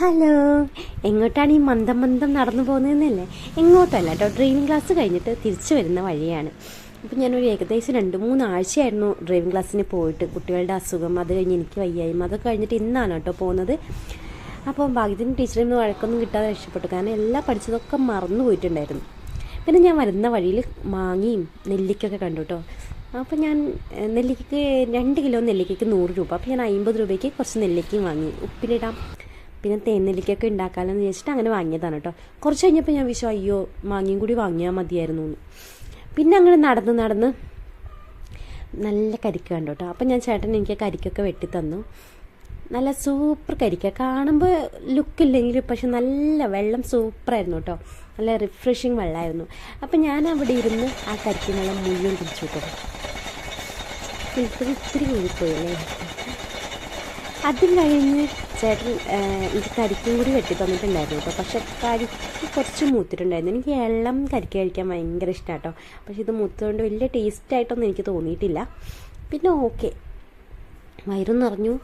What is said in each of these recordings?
Hello. എങ്ങോട്ടാണ് ഈ മന്ദം മന്ദം നടന്നു പോകുന്നതെന്നല്ലേ? എങ്ങോട്ടല്ല കേട്ടോ. ഡ്രൈവിംഗ് ക്ലാസ് കഴിഞ്ഞിട്ട് തിരിച്ചു വരുന്ന വഴിയാണ്. അപ്പം ഞാനൊരു ഏകദേശം രണ്ട് മൂന്ന് ആഴ്ചയായിരുന്നു ഡ്രൈവിംഗ് ക്ലാസ്സിന് പോയിട്ട്. കുട്ടികളുടെ അസുഖം അത് കഴിഞ്ഞ് എനിക്ക് വയ്യായ്മ അതൊക്കെ കഴിഞ്ഞിട്ട് ഇന്നാണ് കേട്ടോ പോകുന്നത്. അപ്പോൾ ഭാഗ്യത്തിന് ടീച്ചറിൽ നിന്ന് വഴക്കൊന്നും കിട്ടാതെ രക്ഷപ്പെട്ടു. കാരണം എല്ലാം പഠിച്ചതൊക്കെ മറന്നു പോയിട്ടുണ്ടായിരുന്നു. പിന്നെ ഞാൻ വരുന്ന വഴിയിൽ മാങ്ങയും നെല്ലിക്കൊക്കെ കണ്ടു കേട്ടോ. അപ്പോൾ ഞാൻ നെല്ലിക്കയ്ക്ക് രണ്ട് കിലോ നെല്ലിക്കയ്ക്ക് നൂറ് രൂപ. അപ്പോൾ ഞാൻ അമ്പത് രൂപയ്ക്ക് കുറച്ച് നെല്ലിക്കയും വാങ്ങി. ഉപ്പിലിടാം. പിന്നെ തേനെല്ലിക്കൊക്കെ ഉണ്ടാക്കാമല്ലോ ഉണ്ടാക്കാമെന്ന് വിചാരിച്ചിട്ട് അങ്ങനെ വാങ്ങിയതാണ് കേട്ടോ. കുറച്ച് കഴിഞ്ഞപ്പോൾ ഞാൻ വിശ്വാ അയ്യോ മാങ്ങയും കൂടി വാങ്ങിയാൽ മതിയായിരുന്നു എന്ന് പിന്നെ അങ്ങനെ നടന്ന് നടന്ന് നല്ല കരിക്ക് കണ്ടു കേട്ടോ. അപ്പം ഞാൻ ചേട്ടൻ എനിക്ക് കരിക്കൊക്കെ വെട്ടി തന്നു. നല്ല സൂപ്പർ കരിക്ക. കാണുമ്പോൾ ലുക്കില്ലെങ്കിൽ പക്ഷെ നല്ല വെള്ളം സൂപ്പറായിരുന്നു കേട്ടോ. നല്ല റിഫ്രഷിങ് വെള്ളമായിരുന്നു അപ്പം ഞാൻ അവിടെ ഇരുന്ന് ആ കരിക്കിനുള്ള മുഴുവൻ കുടിച്ചു കേട്ടോ. ഇത്തിരി ഇത്തിരി കൂടിപ്പോയി അല്ലേ? അതും കഴിഞ്ഞ് ചേട്ടൻ എനിക്ക് കരിക്കും കൂടി വെട്ടി തന്നിട്ടുണ്ടായിരുന്നു കേട്ടോ. പക്ഷെ കരിക്ക് കുറച്ച് മൂത്തിട്ടുണ്ടായിരുന്നു. എനിക്ക് എള്ളം കരിക്ക് കഴിക്കാൻ ഭയങ്കര ഇഷ്ടമാണ് കേട്ടോ പക്ഷെ ഇത് മൂത്തതുകൊണ്ട് വലിയ ടേസ്റ്റ് ആയിട്ടൊന്നും എനിക്ക് തോന്നിയിട്ടില്ല. പിന്നെ ഓക്കെ വയറും നിറഞ്ഞു.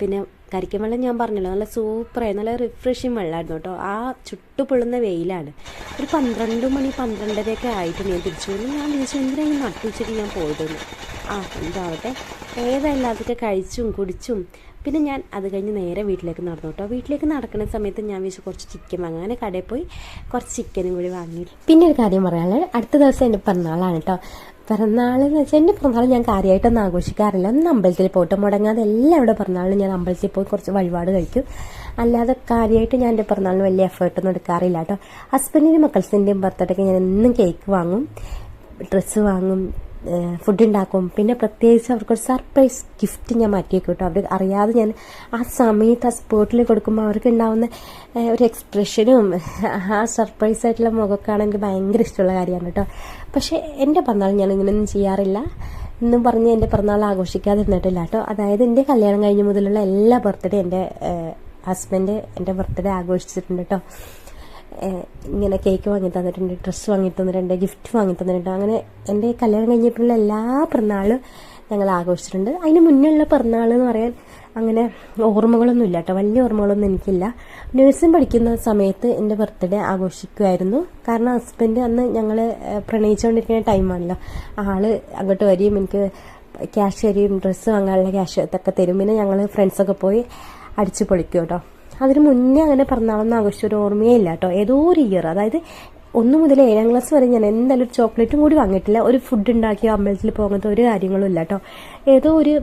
പിന്നെ കരിക്കൻ വെള്ളം ഞാൻ പറഞ്ഞല്ലോ നല്ല സൂപ്പറായി നല്ല റിഫ്രഷിങ് വെള്ളമായിരുന്നു കേട്ടോ. ആ ചുട്ടുപൊള്ളുന്ന വെയിലാണ്. ഒരു പന്ത്രണ്ട് മണി പന്ത്രണ്ടരയൊക്കെ ആയിട്ട് ഞാൻ തിരിച്ചു വന്നു. ഞാൻ തിരിച്ചു എന്തിനാണ് ഈ നട്ടുച്ചയ്ക്ക് ഞാൻ പോയതെന്ന്? ആ എന്താവട്ടെ. ഏതായാലും അതൊക്കെ കഴിച്ചും കുടിച്ചും പിന്നെ ഞാൻ അത് കഴിഞ്ഞ് നേരെ വീട്ടിലേക്ക് നടന്നു കേട്ടോ. വീട്ടിലേക്ക് നടക്കുന്ന സമയത്ത് ഞാൻ വിശ്വസിച്ച് കുറച്ച് ചിക്കൻ വാങ്ങാൻ അങ്ങനെ കടയിൽ പോയി കുറച്ച് ചിക്കനും കൂടി വാങ്ങി പിന്നെ ഒരു കാര്യം പറയാനുള്ളത്. അടുത്ത ദിവസം എന്റെ പിറന്നാളാണ് കേട്ടോ. പിറന്നാൾ എന്ന് വെച്ചാൽ എന്റെ പിറന്നാൾ ഞാൻ കാര്യമായിട്ടൊന്നും ആഘോഷിക്കാറില്ല. ഒന്ന് അമ്പലത്തിൽ പോയിട്ട് മുടങ്ങാതെ എല്ലാവരുടെ പിറന്നാളിനും ഞാൻ അമ്പലത്തിൽ പോയി കുറച്ച് വഴിപാട് കഴിക്കും. അല്ലാതെ കാര്യമായിട്ട് ഞാൻ എന്റെ പിറന്നാളിന് വലിയ എഫേർട്ടൊന്നും എടുക്കാറില്ല കേട്ടോ. ഹസ്ബൻഡിന്റെ മക്കൾസിന്റെയും ബർത്ത്ഡേക്ക് ഞാൻ എന്നും കേക്ക് വാങ്ങും. ഡ്രസ്സ് വാങ്ങും. ഫുഡ് ഉണ്ടാക്കും. പിന്നെ പ്രത്യേകിച്ച് അവർക്കൊരു സർപ്രൈസ് ഗിഫ്റ്റ് ഞാൻ മാറ്റി കിട്ടും. അവർ അറിയാതെ ഞാൻ ആ സമയത്ത് ആ സ്പോട്ടിൽ കൊടുക്കുമ്പോൾ അവർക്ക് ഉണ്ടാവുന്ന ഒരു എക്സ്പ്രഷനും ആ സർപ്രൈസ് ആയിട്ടുള്ള മുഖമൊക്കെ എനിക്ക് ഭയങ്കര ഇഷ്ടമുള്ള കാര്യമാണ് കേട്ടോ. പക്ഷേ എന്റെ പിറന്നാൾ ഞാൻ ഇങ്ങനെയൊന്നും ചെയ്യാറില്ല. എന്നും പറഞ്ഞ് എന്റെ പിറന്നാൾ ആഘോഷിക്കാതിരുന്നിട്ടില്ല കേട്ടോ. അതായത് എന്റെ കല്യാണം കഴിഞ്ഞ മുതലുള്ള എല്ലാ ബർത്ത്ഡേ എന്റെ ഹസ്ബൻഡ് എന്റെ ബർത്ത്ഡേ ആഘോഷിച്ചിട്ടുണ്ട് കേട്ടോ. ഇങ്ങനെ കേക്ക് വാങ്ങി തന്നിട്ടുണ്ട് ഡ്രസ്സ് വാങ്ങി തന്നിട്ടുണ്ട് ഗിഫ്റ്റ് വാങ്ങി തന്നിട്ടുണ്ട്. അങ്ങനെ എന്റെ കല്യാണം കഴിഞ്ഞിട്ടുള്ള എല്ലാ പിറന്നാളും ഞങ്ങൾ ആഘോഷിച്ചിട്ടുണ്ട്. അതിന് മുന്നേയുള്ള പിറന്നാൾ എന്ന് പറയാൻ അങ്ങനെ ഓർമ്മകളൊന്നും ഇല്ല കേട്ടോ. വലിയ ഓർമ്മകളൊന്നും എനിക്കില്ല. നഴ്സിംഗ് പഠിക്കുന്ന സമയത്ത് എന്റെ ബർത്ത്ഡേ ആഘോഷിക്കുമായിരുന്നു. കാരണം ഹസ്ബൻഡ് അന്ന് ഞങ്ങൾ പ്രണയിച്ചുകൊണ്ടിരിക്കുന്ന ടൈമാണല്ലോ ആൾ അങ്ങോട്ട് വരികയും എനിക്ക് ക്യാഷ് തരികയും ഡ്രസ്സ് വാങ്ങാനുള്ള ക്യാഷ് ഇതൊക്കെ തരും. പിന്നെ ഞങ്ങൾ ഫ്രണ്ട്സൊക്കെ പോയി അടിച്ചു പൊളിക്കും കേട്ടോ. അതിന് മുന്നേ അങ്ങനെ പിറന്നാളൊന്നും ആഘോഷിച്ച ഒരു ഓർമ്മയേ ഇല്ല കേട്ടോ. ഏതോ ഒരു ഇയർ അതായത് ഒന്ന് മുതൽ ഏഴാം ക്ലാസ് വരെ ഞാൻ എന്തായാലും ഒരു ചോക്ലേറ്റും കൂടി വാങ്ങിയിട്ടില്ല. ഒരു ഫുഡ് ഉണ്ടാക്കി അമ്പലത്തിൽ പോകുന്നത് ഒരു കാര്യങ്ങളും ഇല്ല കേട്ടോ. ഏതോ ഒരു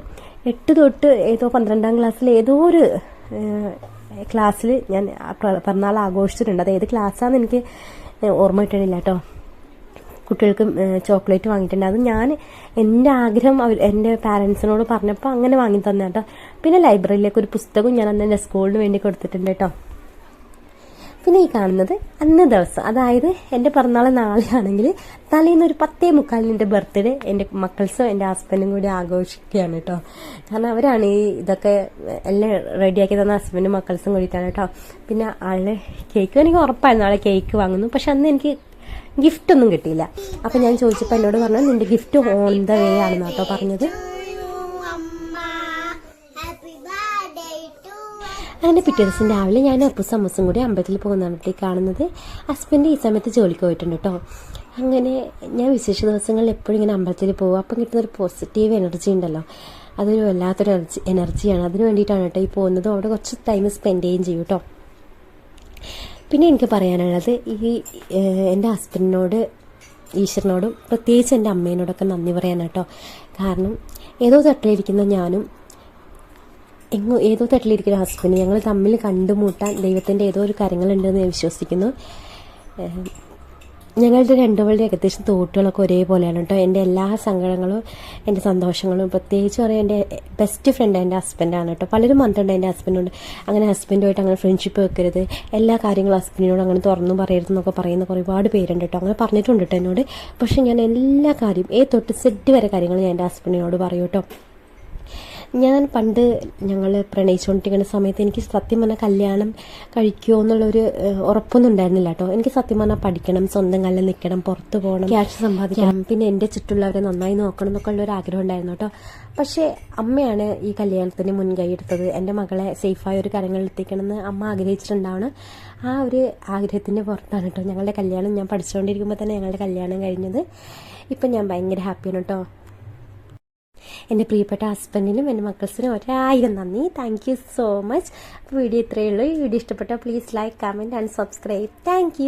എട്ട് തൊട്ട് ഏതോ പന്ത്രണ്ടാം ക്ലാസ്സിൽ ഏതോ ഒരു ക്ലാസ്സിൽ ഞാൻ പറഞ്ഞാൾ ആഘോഷിച്ചിട്ടുണ്ട്. അത് ഏത് ക്ലാസ്സാണെന്ന് എനിക്ക് ഓർമ്മ കിട്ടണില്ല കേട്ടോ. കുട്ടികൾക്ക് ചോക്ലേറ്റ് വാങ്ങിയിട്ടുണ്ട്. അത് ഞാൻ എന്റെ ആഗ്രഹം അവർ എന്റെ പാരൻസിനോട് പറഞ്ഞപ്പോൾ അങ്ങനെ വാങ്ങി തന്നെ കേട്ടോ. പിന്നെ ലൈബ്രറിയിലേക്ക് ഒരു പുസ്തകം ഞാൻ അന്ന് എന്റെ സ്കൂളിന് വേണ്ടി കൊടുത്തിട്ടുണ്ട് കേട്ടോ. പിന്നെ ഈ കാണുന്നത് അന്ന് ദിവസം അതായത് എന്റെ പിറന്നാൾ നാളെയാണെങ്കിൽ തലേന്ന് ഒരു പത്തേ മുക്കാലിന് എന്റെ ബർത്ത്ഡേ എന്റെ മക്കൾസും എന്റെ ഹസ്ബൻഡും കൂടി ആഘോഷിക്കുകയാണ് കേട്ടോ. കാരണം അവരാണ് ഈ ഇതൊക്കെ എല്ലാം റെഡിയാക്കി തന്ന ഹസ്ബൻഡും മക്കൾസും കൂടിയിട്ടാണ് കേട്ടോ. പിന്നെ ആളെ കേക്ക് എനിക്ക് ഉറപ്പായിരുന്നു ആളെ കേക്ക് വാങ്ങുന്നു. പക്ഷെ അന്ന് എനിക്ക് ഗിഫ്റ്റ് ഒന്നും കിട്ടിയില്ല. അപ്പം ഞാൻ ചോദിച്ചപ്പോൾ എന്നോട് പറഞ്ഞു നിന്റെ ഗിഫ്റ്റ് ഓൺ ദ വേ ആണെന്ന് കേട്ടോ പറഞ്ഞത്. അങ്ങനെ പിറ്റേ ദിവസം രാവിലെ ഞാൻ അപ്പു സമൂസം കൂടി അമ്പലത്തിൽ പോകുന്നതാണ് കാണുന്നത് ഹസ്ബൻഡ് ഈ സമയത്ത് ജോലിക്ക് പോയിട്ടുണ്ട് കേട്ടോ. അങ്ങനെ ഞാൻ വിശേഷ ദിവസങ്ങളിൽ എപ്പോഴും ഇങ്ങനെ അമ്പലത്തിൽ പോകും. അപ്പം കിട്ടുന്ന ഒരു പോസിറ്റീവ് എനർജി ഉണ്ടല്ലോ. അതൊരു വല്ലാത്തൊരു എനർജി എനർജിയാണ്. അതിന് വേണ്ടിയിട്ടാണ് കേട്ടോ ഈ പോകുന്നത്. അവിടെ കുറച്ച് ടൈം സ്പെൻഡ് ചെയ്യുകയും ചെയ്യും കേട്ടോ. പിന്നെ എനിക്ക് പറയാനുള്ളത് ഈ എന്റെ ഹസ്ബൻഡിനോട് ഈശ്വരനോടും പ്രത്യേകിച്ച് എന്റെ അമ്മേനോടൊക്കെ നന്ദി പറയാനാണ് കേട്ടോ കാരണം ഏതോ തട്ടിലിരിക്കുന്ന ഞാനും എങ്ങോ ഏതോ തട്ടിലിരിക്കുന്ന ഹസ്ബൻഡ് ഞങ്ങൾ തമ്മിൽ കണ്ടുമുട്ടാൻ ദൈവത്തിന്റെ ഏതോ ഒരു കാര്യങ്ങളുണ്ടെന്ന് ഞാൻ വിശ്വസിക്കുന്നു. ഞങ്ങളുടെ രണ്ടുപേരുടെ ഏകദേശം തോട്ടുകളൊക്കെ ഒരേപോലെയാണ് കേട്ടോ. എന്റെ എല്ലാ സങ്കടങ്ങളും എന്റെ സന്തോഷങ്ങളും പ്രത്യേകിച്ച് പറയാൻ എന്റെ ബെസ്റ്റ് ഫ്രണ്ട് എന്റെ ഹസ്ബൻഡാണ് കേട്ടോ. പലരും പറഞ്ഞിട്ടുണ്ട് എന്റെ ഹസ്ബൻഡുണ്ട് അങ്ങനെ ഹസ്ബൻഡുമായിട്ട് അങ്ങനെ ഫ്രണ്ട്ഷിപ്പ് വെക്കരുത്. എല്ലാ കാര്യങ്ങളും ഹസ്ബൻഡിനോട് അങ്ങനെ തുറന്നു പറയരുത് എന്നൊക്കെ പറയുന്ന ഒരുപാട് പേരുണ്ട് കേട്ടോ. അങ്ങനെ പറഞ്ഞിട്ടുണ്ട് കേട്ടോ എന്നോട്. പക്ഷേ ഞാൻ എല്ലാ കാര്യം ഏ തൊട്ട് സെറ്റ് വരെ കാര്യങ്ങൾ ഞാൻ എന്റെ ഹസ്ബൻഡിനോട് പറയൂ കേട്ടോ. ഞാൻ പണ്ട് ഞങ്ങൾ പ്രണയിച്ചുകൊണ്ടിരിക്കുന്ന സമയത്ത് എനിക്ക് സത്യം പറഞ്ഞാൽ കല്യാണം കഴിക്കുമോ എന്നുള്ളൊരു ഉറപ്പൊന്നും ഉണ്ടായിരുന്നില്ല കേട്ടോ എനിക്ക് സത്യം പറഞ്ഞാൽ പഠിക്കണം സ്വന്തം കാലിൽ നിൽക്കണം പുറത്ത് പോകണം ക്യാഷ് സമ്പാദിക്കണം. പിന്നെ എന്റെ ചുറ്റുള്ളവരെ നന്നായി നോക്കണം എന്നൊക്കെ ഉള്ളൊരു ആഗ്രഹം ഉണ്ടായിരുന്നു കേട്ടോ പക്ഷേ അമ്മയാണ് ഈ കല്യാണത്തിന് മുൻകൈ എടുത്തത്. എന്റെ മകളെ സേഫായ ഒരു കരങ്ങളിൽ എത്തിക്കണമെന്ന് അമ്മ ആഗ്രഹിച്ചിട്ടുണ്ടാവണം ആ ഒരു ആഗ്രഹത്തിന്റെ പുറത്താണ് കേട്ടോ ഞങ്ങളുടെ കല്യാണം. ഞാൻ പഠിച്ചുകൊണ്ടിരിക്കുമ്പോൾ തന്നെ ഞങ്ങളുടെ കല്യാണം കഴിഞ്ഞത്. ഇപ്പം ഞാൻ ഭയങ്കര ഹാപ്പിയാണ് കേട്ടോ എന്റെ പ്രിയപ്പെട്ട ഹസ്ബൻഡിനും എന്റെ മക്കൾസിനും ഒരായിരം നന്ദി. Thank you so much video ഇത്രയേ ഉള്ളൂ. വീഡിയോ ഇഷ്ടപ്പെട്ടാൽ please like comment and subscribe thank